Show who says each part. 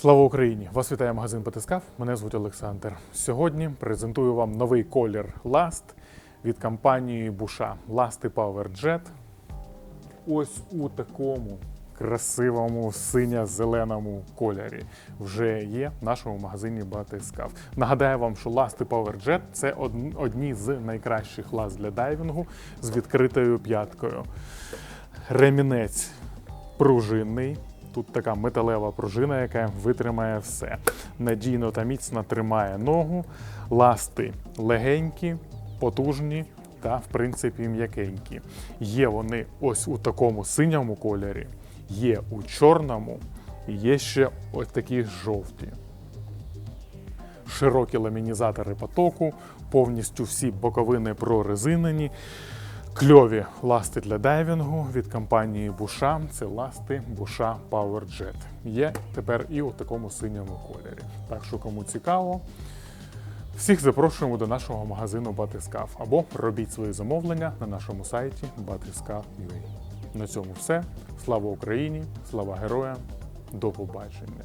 Speaker 1: Слава Україні! Вас вітає магазин Батискав. Мене звуть Олександр. Сьогодні презентую вам новий колір Last від компанії Буша. Last Power Jet. Ось у такому красивому синьо-зеленому кольорі вже є в нашому магазині Батискав. Нагадаю вам, що Last Power Jet – це одні з найкращих лаз для дайвінгу з відкритою п'яткою. Ремінець пружинний. Тут така металева пружина, яка витримає все. Надійно та міцно тримає ногу. Ласти легенькі, потужні та, в принципі, м'якенькі. Є вони ось у такому синьому кольорі, є у чорному, і є ще ось такі жовті. Широкі ламінізатори потоку, повністю всі боковини прорезинені. Кльові ласти для дайвінгу від компанії Буша. Це ласти Буша Power. Є тепер і у такому синьому кольорі. Так що кому цікаво, всіх запрошуємо до нашого магазину Батискав або робіть свої замовлення на нашому сайті Batiskav.ua. На цьому все. Слава Україні! Слава героям! До побачення!